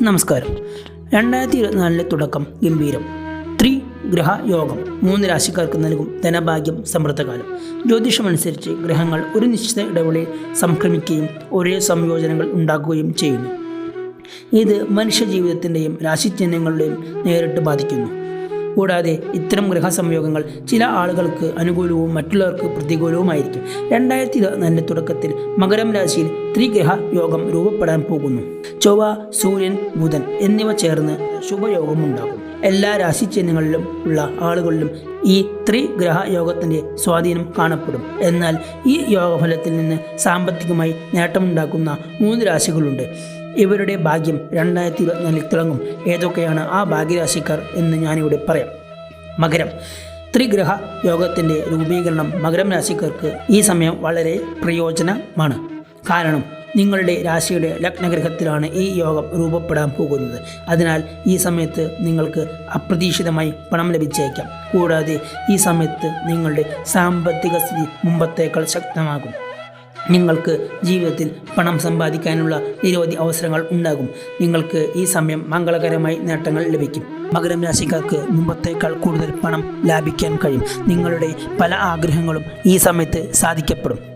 നമസ്കാരം. രണ്ടായിരത്തി ഇരുപത്തിനാലിലെ തുടക്കം ഗംഭീരം. ത്രീ ഗ്രഹയോഗം മൂന്ന് രാശിക്കാർക്ക് നൽകും ധനഭാഗ്യം സമൃദ്ധകാലം ജ്യോതിഷമനുസരിച്ച് ഗ്രഹങ്ങൾ ഒരു നിശ്ചിത ഇടവേളയിൽ സംക്രമിക്കുകയും ഒരേ സംയോജനങ്ങൾ ഉണ്ടാക്കുകയും ചെയ്യുന്നു. ഇത് മനുഷ്യ ജീവിതത്തിന്റെയും രാശിചിഹ്നങ്ങളുടെയും നേരിട്ട് ബാധിക്കുന്നു. കൂടാതെ ഇത്തരം ഗ്രഹസംയോഗങ്ങൾ ചില ആളുകൾക്ക് അനുകൂലവും മറ്റുള്ളവർക്ക് പ്രതികൂലവുമായിരിക്കും. രണ്ടായിരത്തി ഇരുപത്തിനാലിന്റെ തുടക്കത്തിൽ മകരം രാശിയിൽ ത്രിഗ്രഹ യോഗം രൂപപ്പെടാൻ പോകുന്നു. ചൊവ്വ സൂര്യൻ ബുധൻ എന്നിവ ചേർന്ന് ശുഭയോഗമുണ്ടാകും എല്ലാ രാശി ചിഹ്നങ്ങളിലും ഉള്ള ആളുകളിലും ഈ ത്രിഗ്രഹ യോഗത്തിന്റെ സ്വാധീനം കാണപ്പെടും. എന്നാൽ ഈ യോഗഫലത്തിൽ നിന്ന് സാമ്പത്തികമായി നേട്ടമുണ്ടാക്കുന്ന മൂന്ന് രാശികളുണ്ട്. ഇവരുടെ ഭാഗ്യം രണ്ടായിരത്തി ഇരുപത്തിനാലിൽ തിളങ്ങും. ഏതൊക്കെയാണ് ആ ഭാഗ്യരാശിക്കാർ എന്ന് ഞാനിവിടെ പറയാം. മകരം. ത്രിഗ്രഹ യോഗത്തിന്റെ രൂപീകരണം മകരം രാശിക്കാർക്ക് ഈ സമയം വളരെ പ്രയോജനമാണ്. കാരണം നിങ്ങളുടെ രാശിയുടെ ലഗ്നഗ്രഹത്തിലാണ് ഈ യോഗം രൂപപ്പെടാൻ പോകുന്നത്. അതിനാൽ ഈ സമയത്ത് നിങ്ങൾക്ക് അപ്രതീക്ഷിതമായി പണം ലഭിച്ചേക്കാം. കൂടാതെ ഈ സമയത്ത് നിങ്ങളുടെ സാമ്പത്തിക സ്ഥിതി മുമ്പത്തേക്കാൾ ശക്തമാകും. നിങ്ങൾക്ക് ജീവിതത്തിൽ പണം സമ്പാദിക്കാനുള്ള നിരവധി അവസരങ്ങൾ ഉണ്ടാകും. നിങ്ങൾക്ക് ഈ സമയം മംഗളകരമായി നേട്ടങ്ങൾ ലഭിക്കും. മകരം രാശിക്കാർക്ക് മുമ്പത്തേക്കാൾ കൂടുതൽ പണം ലാഭിക്കാൻ കഴിയും. നിങ്ങളുടെ പല ആഗ്രഹങ്ങളും ഈ സമയത്ത് സാധിക്കപ്പെടും.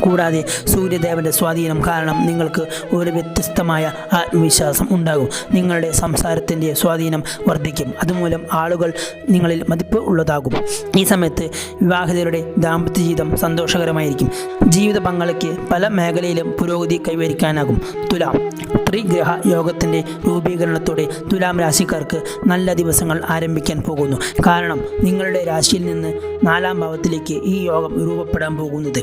കൂടാതെ സൂര്യദേവന്റെ സ്വാധീനം കാരണം നിങ്ങൾക്ക് ഒരു വ്യത്യസ്തമായ ആത്മവിശ്വാസം ഉണ്ടാകും. നിങ്ങളുടെ സംസാരത്തിന്റെ സ്വാധീനം വർദ്ധിക്കും. അതുമൂലം ആളുകൾ നിങ്ങളിൽ മതിപ്പ് ഉള്ളതാകും. ഈ സമയത്ത് വിവാഹിതരുടെ ദാമ്പത്യ ജീവിതം സന്തോഷകരമായിരിക്കും. ജീവിത പങ്കാളിക്ക് പല മേഖലയിലും പുരോഗതി കൈവരിക്കാനാകും. തുലാം. ത്രിഗ്രഹ യോഗത്തിന്റെ രൂപീകരണത്തോടെ തുലാം രാശിക്കാർക്ക് നല്ല ദിവസങ്ങൾ ആരംഭിക്കാൻ പോകുന്നു. കാരണം നിങ്ങളുടെ രാശിയിൽ നിന്ന് നാലാം ഭാവത്തിലേക്ക് ഈ യോഗം രൂപപ്പെടാൻ പോകുന്നത്.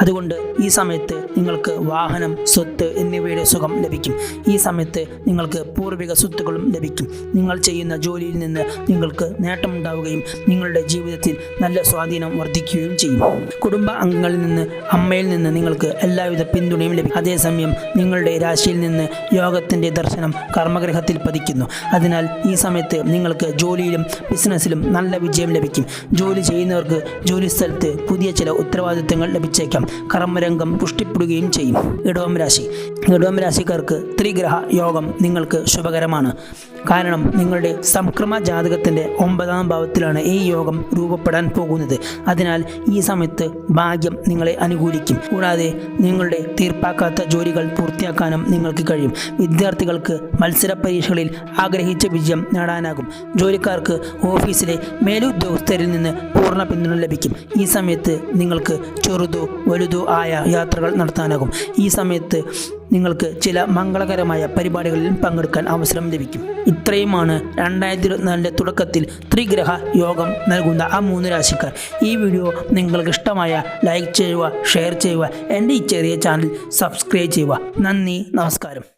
അതുകൊണ്ട് ഈ സമയത്ത് നിങ്ങൾക്ക് വാഹനം സ്വത്ത് എന്നിവയുടെ സുഖം ലഭിക്കും. ഈ സമയത്ത് നിങ്ങൾക്ക് പൂർവിക സ്വത്തുക്കളും ലഭിക്കും. നിങ്ങൾ ചെയ്യുന്ന ജോലിയിൽ നിന്ന് നിങ്ങൾക്ക് നേട്ടമുണ്ടാവുകയും നിങ്ങളുടെ ജീവിതത്തിൽ നല്ല സ്വാധീനം വർദ്ധിക്കുകയും ചെയ്യും. കുടുംബ അംഗങ്ങളിൽ നിന്ന് അമ്മയിൽ നിന്ന് നിങ്ങൾക്ക് എല്ലാവിധ പിന്തുണയും ലഭിക്കും. അതേസമയം നിങ്ങളുടെ രാശിയിൽ നിന്ന് യോഗത്തിന്റെ ദർശനം കർമ്മഗ്രഹത്തിൽ പതിക്കുന്നു. അതിനാൽ ഈ സമയത്ത് നിങ്ങൾക്ക് ജോലിയിലും ബിസിനസ്സിലും നല്ല വിജയം ലഭിക്കും. ജോലി ചെയ്യുന്നവർക്ക് ജോലി സ്ഥലത്ത് പുതിയ ചില ഉത്തരവാദിത്തങ്ങൾ ലഭിച്ചേക്കാം. കർമ്മരംഗം പുഷ്ടിപ്പെടുകയും ചെയ്യും. ഇടവം രാശി. ഇടവം രാശിക്കാർക്ക് ത്രിഗ്രഹ യോഗം നിങ്ങൾക്ക് ശുഭകരമാണ്. കാരണം നിങ്ങളുടെ സംക്രമ ജാതകത്തിന്റെ ഒമ്പതാം ഭാവത്തിലാണ് ഈ യോഗം രൂപപ്പെടാൻ പോകുന്നത്. അതിനാൽ ഈ സമയത്ത് ഭാഗ്യം നിങ്ങളെ അനുകൂലിക്കും. കൂടാതെ നിങ്ങളുടെ തീർപ്പാക്കാത്ത ജോലികൾ പൂർത്തിയാക്കാനും നിങ്ങൾക്ക് കഴിയും. വിദ്യാർത്ഥികൾക്ക് മത്സര പരീക്ഷകളിൽ ആഗ്രഹിച്ച വിജയം നേടാനാകും. ജോലിക്കാർക്ക് ഓഫീസിലെ മേലുദ്യോഗസ്ഥരിൽ നിന്ന് പൂർണ പിന്തുണ ലഭിക്കും. ഈ സമയത്ത് നിങ്ങൾക്ക് ചെറുതോ വലുതോ ആയ യാത്രകൾ നടത്താനാകും. ഈ സമയത്ത് നിങ്ങൾക്ക് ചില മംഗളകരമായ പരിപാടികളിൽ പങ്കെടുക്കാൻ അവസരം ലഭിക്കും. ഇത്രയുമാണ് രണ്ടായിരത്തി ഇരുപത്തിനാലിന്റെ തുടക്കത്തിൽ ത്രിഗ്രഹ യോഗം നൽകുന്ന ആ മൂന്ന് രാശിക്കാർ. ഈ വീഡിയോ നിങ്ങൾക്ക് ഇഷ്ടമായ ലൈക്ക് ചെയ്യുക ഷെയർ ചെയ്യുക എന്റെ ഈ ചെറിയ ചാനൽ സബ്സ്ക്രൈബ് ചെയ്യുക. നന്ദി നമസ്കാരം.